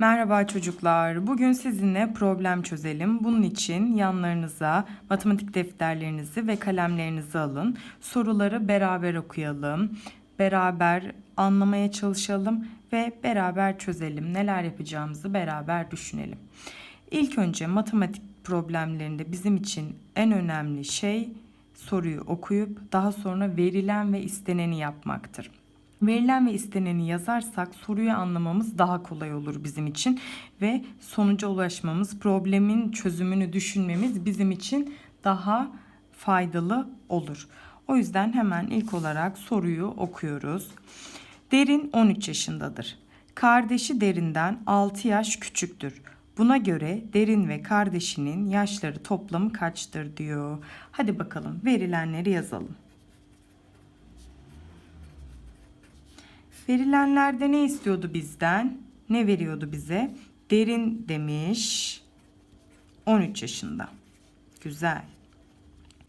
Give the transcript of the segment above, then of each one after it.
Merhaba çocuklar. Bugün sizinle problem çözelim. Bunun için yanlarınıza matematik defterlerinizi ve kalemlerinizi alın. Soruları beraber okuyalım. Beraber anlamaya çalışalım ve beraber çözelim. Neler yapacağımızı beraber düşünelim. İlk önce matematik problemlerinde bizim için en önemli şey soruyu okuyup daha sonra verilen ve isteneni yapmaktır. Verilen ve isteneni yazarsak soruyu anlamamız daha kolay olur bizim için ve sonuca ulaşmamız, problemin çözümünü düşünmemiz bizim için daha faydalı olur. O yüzden hemen ilk olarak soruyu okuyoruz. Derin 13 yaşındadır. Kardeşi Derin'den 6 yaş küçüktür. Buna göre Derin ve kardeşinin yaşları toplamı kaçtır diyor. Hadi bakalım verilenleri yazalım. Verilenlerde ne istiyordu bizden? Ne veriyordu bize? Derin demiş. 13 yaşında. Güzel.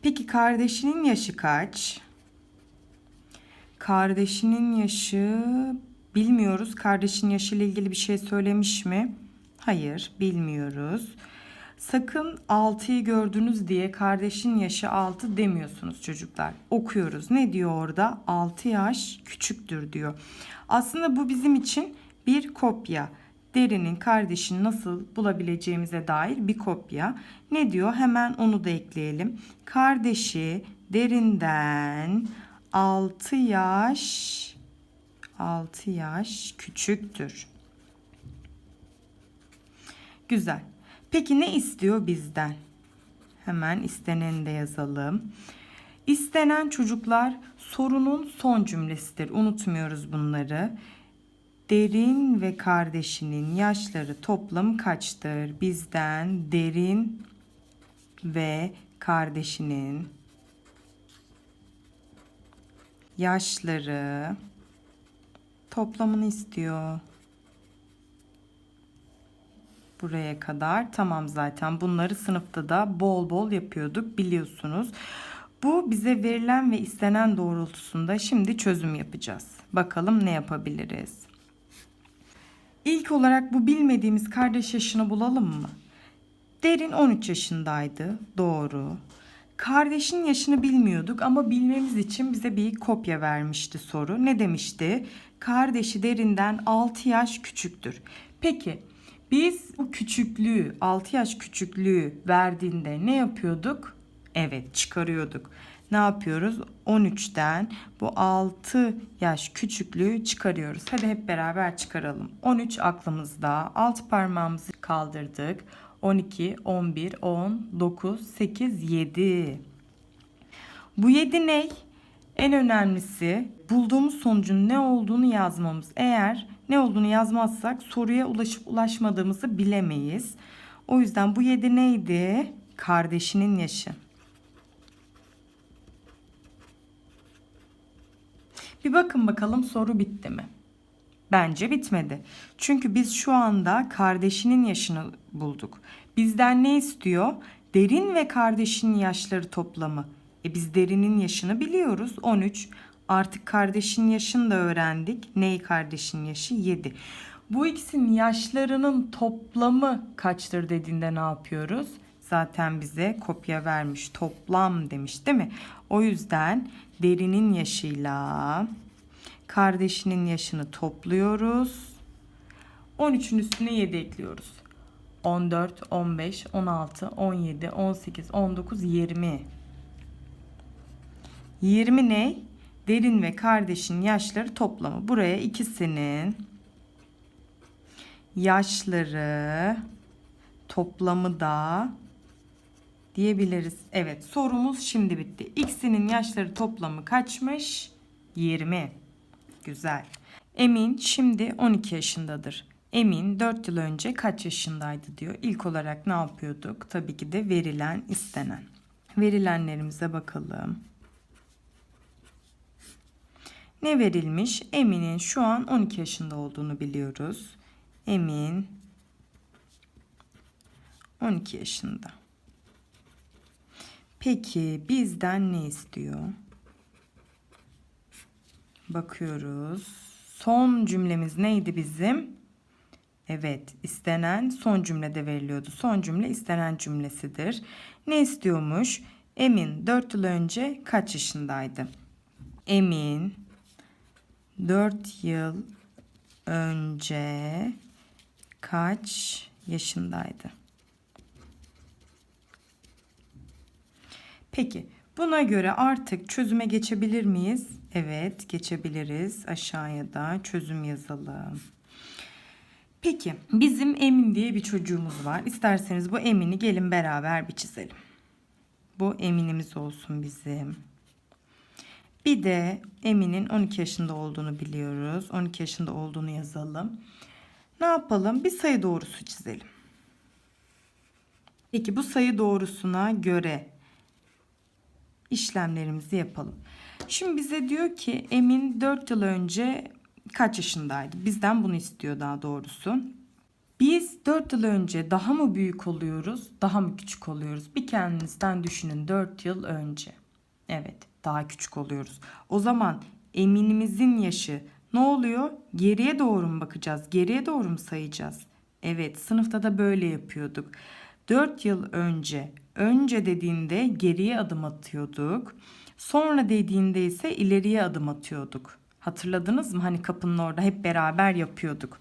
Peki kardeşinin yaşı kaç? Kardeşinin yaşı bilmiyoruz. Kardeşin yaşı ile ilgili bir şey söylemiş mi? Hayır, bilmiyoruz. Sakın 6'yı gördünüz diye kardeşin yaşı 6 demiyorsunuz çocuklar. Okuyoruz. Ne diyor orada? 6 yaş küçüktür diyor. Aslında bu bizim için bir kopya. Derinin kardeşini nasıl bulabileceğimize dair bir kopya. Ne diyor? Hemen onu da ekleyelim. Kardeşi derinden 6 yaş 6 yaş küçüktür. Güzel. Peki ne istiyor bizden? Hemen isteneni de yazalım. İstenen çocuklar sorunun son cümlesidir. Unutmuyoruz bunları. Derin ve kardeşinin yaşları toplam kaçtır? Bizden derin ve kardeşinin yaşları toplamını istiyor. Buraya kadar tamam zaten bunları sınıfta da bol bol yapıyorduk biliyorsunuz. Bu bize verilen ve istenen doğrultusunda şimdi çözüm yapacağız. Bakalım ne yapabiliriz? İlk olarak bu bilmediğimiz kardeş yaşını bulalım mı? Derin 13 yaşındaydı. Doğru. Kardeşin yaşını bilmiyorduk ama bilmemiz için bize bir kopya vermişti soru. Ne demişti? Kardeşi derinden 6 yaş küçüktür. Peki biz bu küçüklüğü 6 yaş küçüklüğü verdiğinde ne yapıyorduk? Evet çıkarıyorduk. Ne yapıyoruz? 13'ten bu 6 yaş küçüklüğü çıkarıyoruz. Hadi hep beraber çıkaralım. 13 aklımızda. Alt parmağımızı kaldırdık. 12, 11, 10, 9, 8, 7. Bu 7 ne? En önemlisi bulduğumuz sonucun ne olduğunu yazmamız. Eğer ne olduğunu yazmazsak soruya ulaşıp ulaşmadığımızı bilemeyiz. O yüzden bu 7 neydi? Kardeşinin yaşı. Bir bakın bakalım soru bitti mi? Bence bitmedi. Çünkü biz şu anda kardeşinin yaşını bulduk. Bizden ne istiyor? Derin ve kardeşinin yaşları toplamı. E biz derinin yaşını biliyoruz 13. Artık kardeşin yaşını da öğrendik. Ney kardeşin yaşı? 7. Bu ikisinin yaşlarının toplamı kaçtır dediğinde ne yapıyoruz? Zaten bize kopya vermiş. Toplam demiş değil mi? O yüzden derinin yaşıyla kardeşinin yaşını topluyoruz. 13'ün üstüne 7 ekliyoruz. 14, 15, 16, 17, 18, 19, 20. 20 ne? Derin ve kardeşin yaşları toplamı. Buraya ikisinin yaşları toplamı da diyebiliriz. Evet sorumuz şimdi bitti. X'inin yaşları toplamı kaçmış? 20. Güzel. Emin şimdi 12 yaşındadır. Emin 4 yıl önce kaç yaşındaydı diyor. İlk olarak ne yapıyorduk? Tabii ki de verilen, istenen. Verilenlerimize bakalım. Ne verilmiş? Emin'in şu an 12 yaşında olduğunu biliyoruz. Emin 12 yaşında. Peki bizden ne istiyor? Bakıyoruz. Son cümlemiz neydi bizim? Evet, istenen son cümlede veriliyordu. Son cümle istenen cümlesidir. Ne istiyormuş? Emin 4 yıl önce kaç yaşındaydı? Emin 4 yıl önce kaç yaşındaydı? Peki buna göre artık çözüme geçebilir miyiz? Evet geçebiliriz. Aşağıya da çözüm yazalım. Peki bizim Emin diye bir çocuğumuz var. İsterseniz bu Emin'i gelin beraber bir çizelim. Bu Emin'imiz olsun bizim. Bir de Emin'in 12 yaşında olduğunu biliyoruz. 12 yaşında olduğunu yazalım. Ne yapalım? Bir sayı doğrusu çizelim. Peki bu sayı doğrusuna göre işlemlerimizi yapalım. Şimdi bize diyor ki Emin 4 yıl önce kaç yaşındaydı? Bizden bunu istiyor daha doğrusu. Biz 4 yıl önce daha mı büyük oluyoruz, daha mı küçük oluyoruz? Bir kendinizden düşünün 4 yıl önce. Evet, daha küçük oluyoruz. O zaman eminimizin yaşı ne oluyor? Geriye doğru mu bakacağız? Geriye doğru mu sayacağız? Evet, sınıfta da böyle yapıyorduk. 4 yıl önce, önce dediğinde geriye adım atıyorduk. Sonra dediğinde ise ileriye adım atıyorduk. Hatırladınız mı? Hani kapının orada hep beraber yapıyorduk.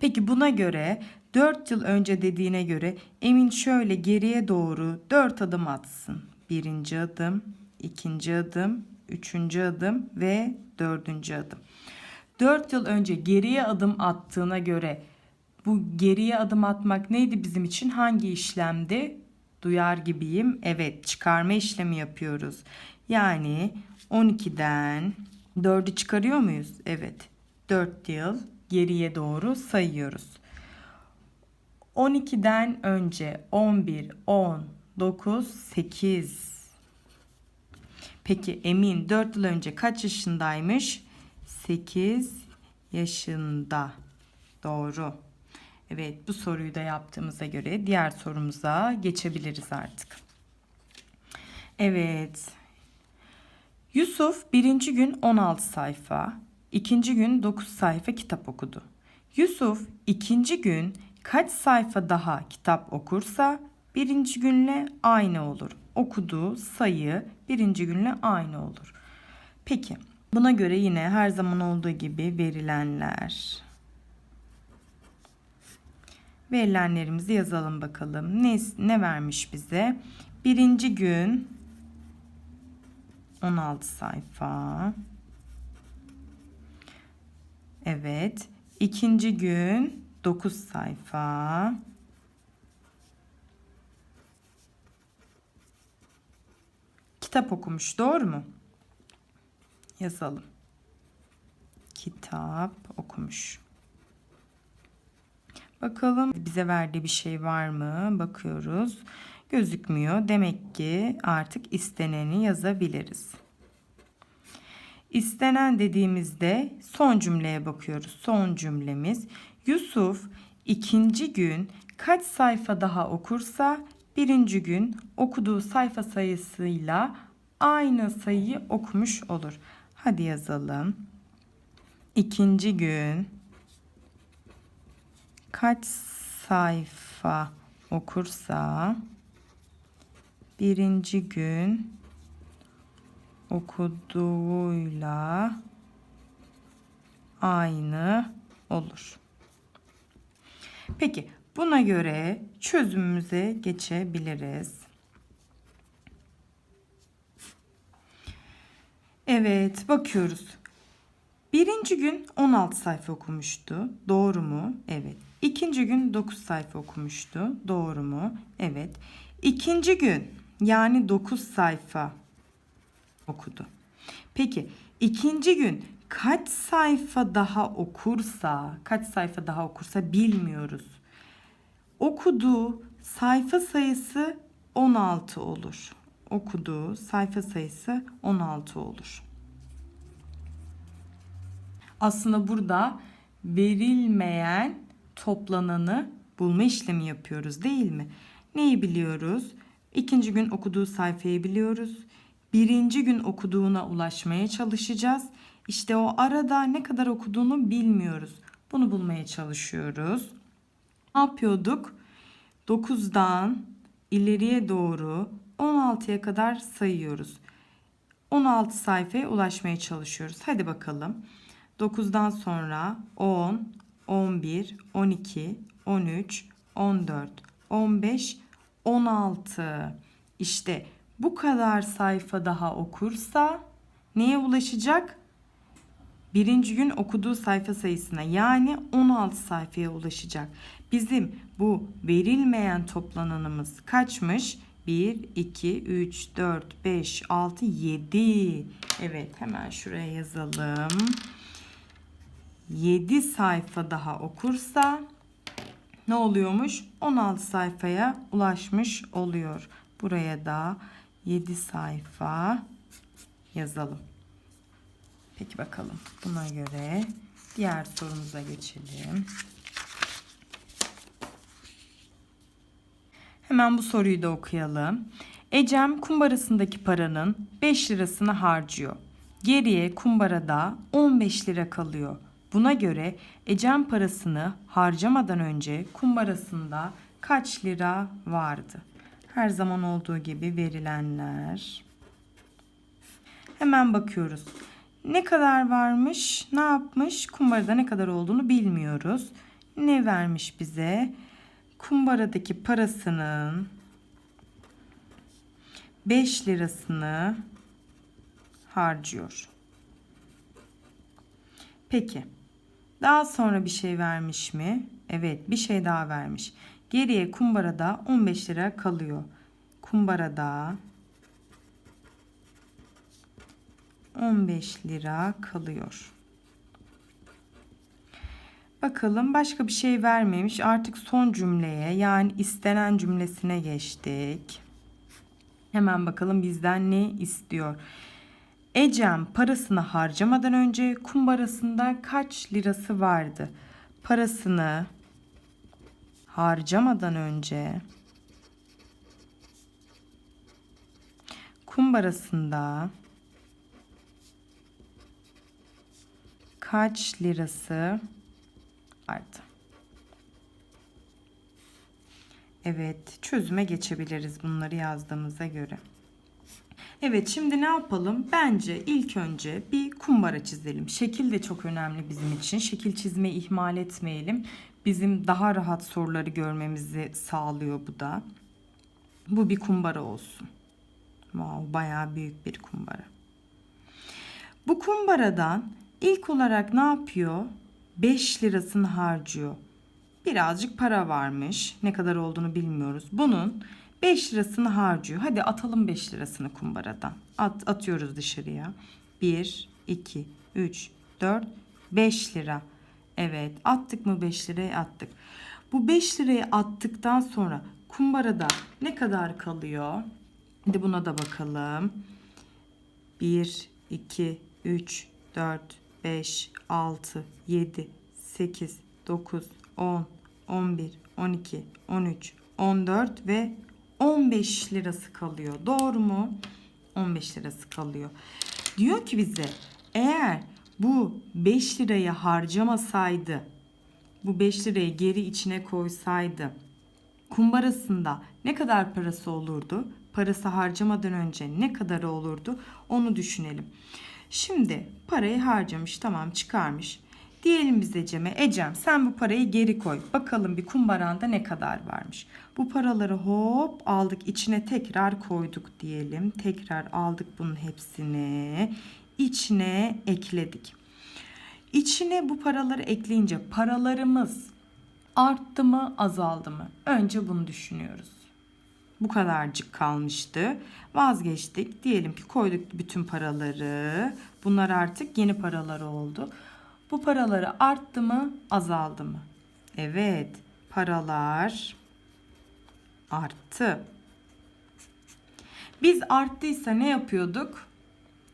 Peki buna göre 4 yıl önce dediğine göre Emin şöyle geriye doğru 4 adım atsın. Birinci adım, ikinci adım, üçüncü adım ve dördüncü adım. 4 yıl önce geriye adım attığına göre bu geriye adım atmak neydi bizim için? Hangi işlemdi? Duyar gibiyim. Evet, çıkarma işlemi yapıyoruz. Yani 12'den 4'ü çıkarıyor muyuz? Evet. 4 yıl geriye doğru sayıyoruz. 12'den önce 11, 10, 9, 8. Peki Emin 4 yıl önce kaç yaşındaymış? 8 yaşında. Doğru. Evet bu soruyu da yaptığımıza göre diğer sorumuza geçebiliriz artık. Evet. Yusuf birinci gün 16 sayfa, ikinci gün 9 sayfa kitap okudu. Yusuf ikinci gün kaç sayfa daha kitap okursa birinci günle aynı olur. Okuduğu sayı birinci günle aynı olur. Peki buna göre yine her zaman olduğu gibi verilenler. Verilenlerimizi yazalım bakalım. Ne, ne vermiş bize? Birinci gün 16 sayfa. Evet. İkinci gün 9 sayfa. Kitap okumuş doğru mu? Yazalım. Kitap okumuş. Bakalım bize verdiği bir şey var mı? Bakıyoruz. Gözükmüyor. Demek ki artık isteneni yazabiliriz. İstenen dediğimizde son cümleye bakıyoruz. Son cümlemiz Yusuf ikinci gün kaç sayfa daha okursa birinci gün okuduğu sayfa sayısıyla aynı sayıyı okumuş olur. Hadi yazalım. İkinci gün kaç sayfa okursa birinci gün okuduğuyla aynı olur. Peki buna göre çözümümüze geçebiliriz. Evet bakıyoruz. Birinci gün 16 sayfa okumuştu. Doğru mu? Evet. İkinci gün 9 sayfa okumuştu. Doğru mu? Evet. İkinci gün yani 9 sayfa okudu. Peki ikinci gün kaç sayfa daha okursa, kaç sayfa daha okursa bilmiyoruz. Okuduğu sayfa sayısı 16 olur. Okuduğu sayfa sayısı 16 olur. Aslında burada verilmeyen toplananı bulma işlemi yapıyoruz değil mi? Neyi biliyoruz? İkinci gün okuduğu sayfayı biliyoruz. Birinci gün okuduğuna ulaşmaya çalışacağız. İşte o arada ne kadar okuduğunu bilmiyoruz. Bunu bulmaya çalışıyoruz. Ne yapıyorduk? 9'dan ileriye doğru 16'ya kadar sayıyoruz. 16 sayfaya ulaşmaya çalışıyoruz. Hadi bakalım. 9'dan sonra 10, 11, 12, 13, 14, 15, 16. İşte bu kadar sayfa daha okursa neye ulaşacak? Birinci gün okuduğu sayfa sayısına yani 16 sayfaya ulaşacak. Bizim bu verilmeyen toplananımız kaçmış? 1, 2, 3, 4, 5, 6, 7. Evet hemen şuraya yazalım. 7 sayfa daha okursa ne oluyormuş? 16 sayfaya ulaşmış oluyor. Buraya da 7 sayfa yazalım. Peki bakalım. Buna göre diğer sorumuza geçelim. Hemen bu soruyu da okuyalım. Ecem kumbarasındaki paranın 5 lirasını harcıyor. Geriye kumbarada 15 lira kalıyor. Buna göre Ecem parasını harcamadan önce kumbarasında kaç lira vardı? Her zaman olduğu gibi verilenler. Hemen bakıyoruz. Ne kadar varmış? Ne yapmış? Kumbarada ne kadar olduğunu bilmiyoruz. Ne vermiş bize? Kumbaradaki parasının 5 lirasını harcıyor. Peki. Daha sonra bir şey vermiş mi? Evet, bir şey daha vermiş. Geriye kumbarada 15 lira kalıyor. Kumbarada 15 lira kalıyor. Bakalım başka bir şey vermemiş. Artık son cümleye yani istenen cümlesine geçtik. Hemen bakalım bizden ne istiyor. Ecem parasını harcamadan önce kumbarasında kaç lirası vardı? Parasını harcamadan önce kumbarasında kaç lirası vardı? Evet, çözüme geçebiliriz bunları yazdığımıza göre. Evet, şimdi ne yapalım? Bence ilk önce bir kumbara çizelim. Şekil de çok önemli bizim için. Şekil çizmeyi ihmal etmeyelim. Bizim daha rahat soruları görmemizi sağlıyor bu da. Bu bir kumbara olsun. Wow, bayağı büyük bir kumbara. Bu kumbaradan ilk olarak ne yapıyor? 5 lirasını harcıyor. Birazcık para varmış. Ne kadar olduğunu bilmiyoruz. Bunun 5 lirasını harcıyor. Hadi atalım 5 lirasını kumbaradan. At, atıyoruz dışarıya. 1, 2, 3, 4, 5 lira. Evet attık mı 5 lirayı attık. Bu 5 lirayı attıktan sonra kumbarada ne kadar kalıyor? Hadi buna da bakalım. 1, 2, 3, 4, 5, 6, 7, 8, 9, 10, 11, 12, 13, 14 ve 15 lirası kalıyor. Doğru mu? 15 lirası kalıyor. Diyor ki bize eğer bu 5 lirayı harcamasaydı, bu 5 lirayı geri içine koysaydı kumbarasında ne kadar parası olurdu? Parası harcamadan önce ne kadar olurdu? Onu düşünelim. Şimdi parayı harcamış tamam çıkarmış. Diyelim bize Cem'e Ecem sen bu parayı geri koy. Bakalım bir kumbaranda ne kadar varmış. Bu paraları hop aldık içine tekrar koyduk diyelim. Tekrar aldık bunun hepsini. içine ekledik. İçine bu paraları ekleyince paralarımız arttı mı azaldı mı? Önce bunu düşünüyoruz. Bu kadarcık kalmıştı. Vazgeçtik. Diyelim ki koyduk bütün paraları. Bunlar artık yeni paralar oldu. Bu paraları arttı mı, azaldı mı? Evet, paralar arttı. Biz arttıysa ne yapıyorduk?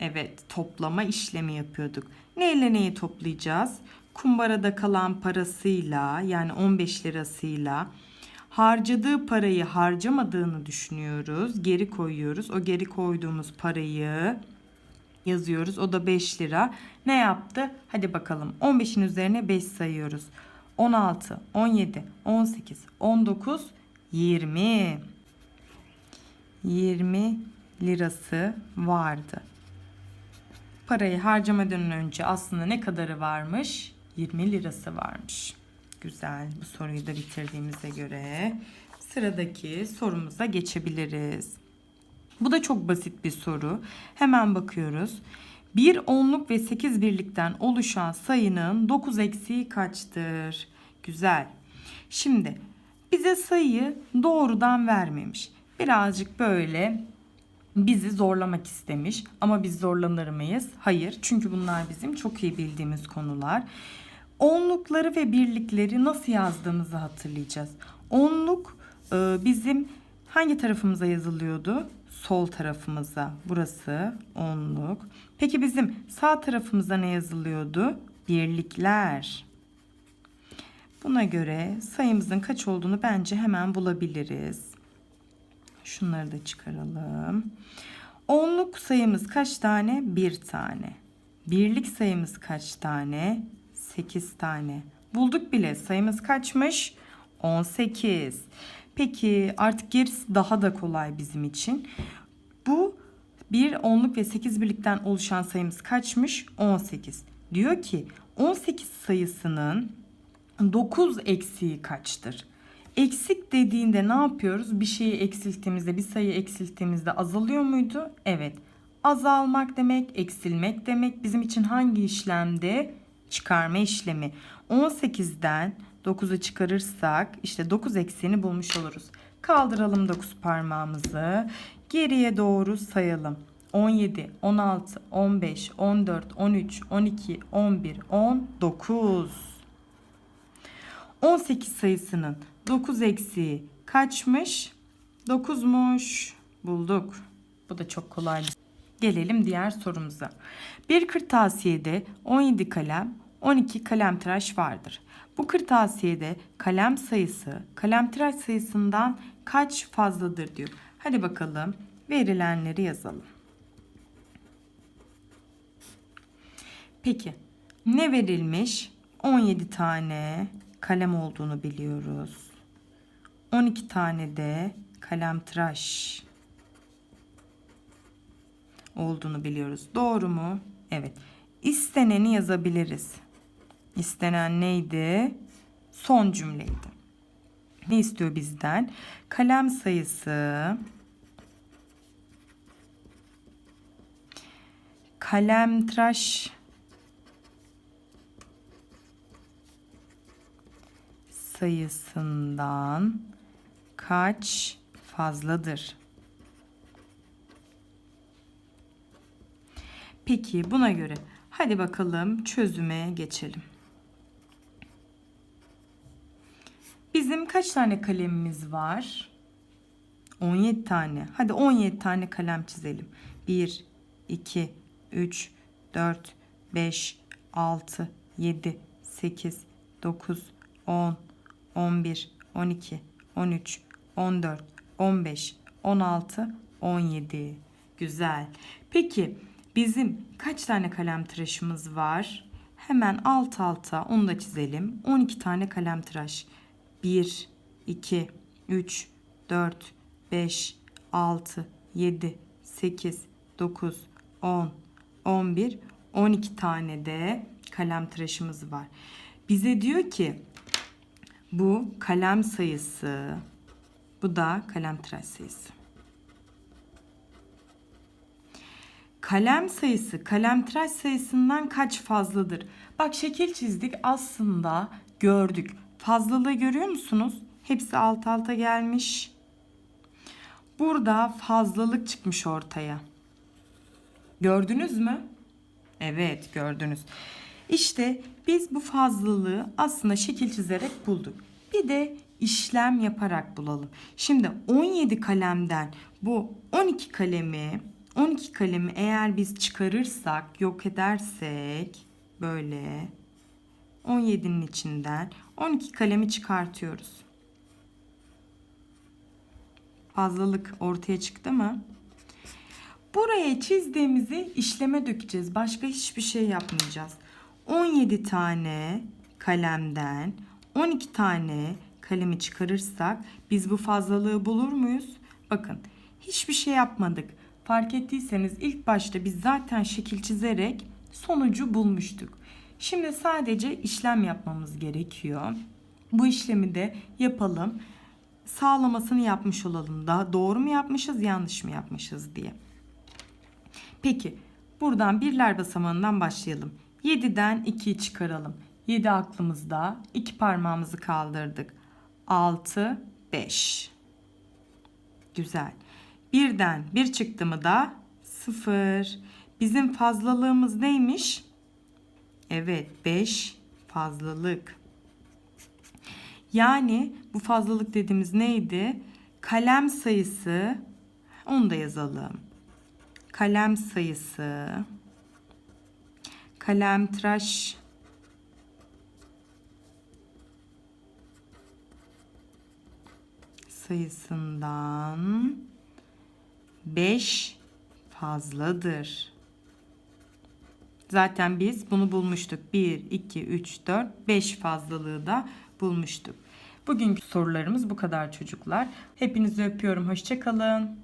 Evet, toplama işlemi yapıyorduk. Neyle neyi toplayacağız? Kumbarada kalan parasıyla yani 15 lirasıyla harcadığı parayı harcamadığını düşünüyoruz. Geri koyuyoruz. O geri koyduğumuz parayı yazıyoruz. O da 5 lira. Ne yaptı? Hadi bakalım. 15'in üzerine 5 sayıyoruz. 16, 17, 18, 19, 20. 20 lirası vardı. Parayı harcamadan önce aslında ne kadarı varmış? 20 lirası varmış. Güzel. Bu soruyu da bitirdiğimize göre sıradaki sorumuza geçebiliriz. Bu da çok basit bir soru. Hemen bakıyoruz. Bir onluk ve 8 birlikten oluşan sayının 9 eksiği kaçtır? Güzel. Şimdi bize sayıyı doğrudan vermemiş. Birazcık böyle bizi zorlamak istemiş ama biz zorlanır mıyız? Hayır. Çünkü bunlar bizim çok iyi bildiğimiz konular. Onlukları ve birlikleri nasıl yazdığımızı hatırlayacağız. Onluk e, bizim hangi tarafımıza yazılıyordu? Sol tarafımıza. Burası onluk. Peki bizim sağ tarafımıza ne yazılıyordu? Birlikler. Buna göre sayımızın kaç olduğunu bence hemen bulabiliriz. Şunları da çıkaralım. Onluk sayımız kaç tane? Bir tane. Birlik sayımız kaç tane? 8 tane. Bulduk bile. Sayımız kaçmış? 18. Peki artık gerisi daha da kolay bizim için. Bu bir onluk ve 8 birlikten oluşan sayımız kaçmış? 18. Diyor ki 18 sayısının 9 eksiği kaçtır? Eksik dediğinde ne yapıyoruz? Bir şeyi eksilttiğimizde, bir sayı eksilttiğimizde azalıyor muydu? Evet. Azalmak demek, eksilmek demek bizim için hangi işlemde? Çıkarma işlemi. 18'den 9'u çıkarırsak işte 9 eksiğini bulmuş oluruz. Kaldıralım 9 parmağımızı. Geriye doğru sayalım. 17, 16, 15, 14, 13, 12, 11, 19. 18 sayısının 9 eksiği kaçmış? 9'muş. Bulduk. Bu da çok kolay. Gelelim diğer sorumuza. Bir kırtasiyede 17 kalem, 12 kalem tıraş vardır. Bu kırtasiyede kalem sayısı kalem tıraş sayısından kaç fazladır diyor. Hadi bakalım verilenleri yazalım. Peki ne verilmiş? 17 tane kalem olduğunu biliyoruz. 12 tane de kalem tıraş olduğunu biliyoruz. Doğru mu? Evet. İsteneni yazabiliriz. İstenen neydi? Son cümleydi. Ne istiyor bizden? Kalem sayısı kalem tıraş sayısından kaç fazladır? Peki buna göre hadi bakalım çözüme geçelim. Bizim kaç tane kalemimiz var? 17 tane. Hadi 17 tane kalem çizelim. 1, 2, 3, 4, 5, 6, 7, 8, 9, 10, 11, 12, 13, 14, 15, 16, 17. Güzel. Peki bizim kaç tane kalem tıraşımız var? Hemen alt alta onu da çizelim. 12 tane kalem tıraş. 1, 2, 3, 4, 5, 6, 7, 8, 9, 10, 11, 12 tane de kalem tıraşımız var. Bize diyor ki bu kalem sayısı. Bu da kalem tıraş sayısı. Kalem sayısı kalem tıraş sayısından kaç fazladır? Bak şekil çizdik aslında gördük. Fazlalığı görüyor musunuz? Hepsi alt alta gelmiş. Burada fazlalık çıkmış ortaya. Gördünüz mü? Evet gördünüz. İşte biz bu fazlalığı aslında şekil çizerek bulduk. Bir de işlem yaparak bulalım. Şimdi 17 kalemden bu 12 kalemi 12 kalemi eğer biz çıkarırsak, yok edersek böyle 17'nin içinden 12 kalemi çıkartıyoruz. Fazlalık ortaya çıktı mı? Buraya çizdiğimizi işleme dökeceğiz. Başka hiçbir şey yapmayacağız. 17 tane kalemden 12 tane kalemi çıkarırsak biz bu fazlalığı bulur muyuz? Bakın hiçbir şey yapmadık. Fark ettiyseniz ilk başta biz zaten şekil çizerek sonucu bulmuştuk. Şimdi sadece işlem yapmamız gerekiyor. Bu işlemi de yapalım. Sağlamasını yapmış olalım. Daha doğru mu yapmışız, yanlış mı yapmışız diye. Peki buradan birler basamağından başlayalım. 7'den 2'yi çıkaralım. 7 aklımızda. 2 parmağımızı kaldırdık. 6, 5. Güzel. Birden 1 çıktı mı da 0. Bizim fazlalığımız neymiş? Evet 5 fazlalık. Yani bu fazlalık dediğimiz neydi? Kalem sayısı onu da yazalım. Kalem sayısı kalem tıraş sayısından 5 fazladır. Zaten biz bunu bulmuştuk. 1, 2, 3, 4, 5 fazlalığı da bulmuştuk. Bugünkü sorularımız bu kadar çocuklar. Hepinizi öpüyorum. Hoşçakalın.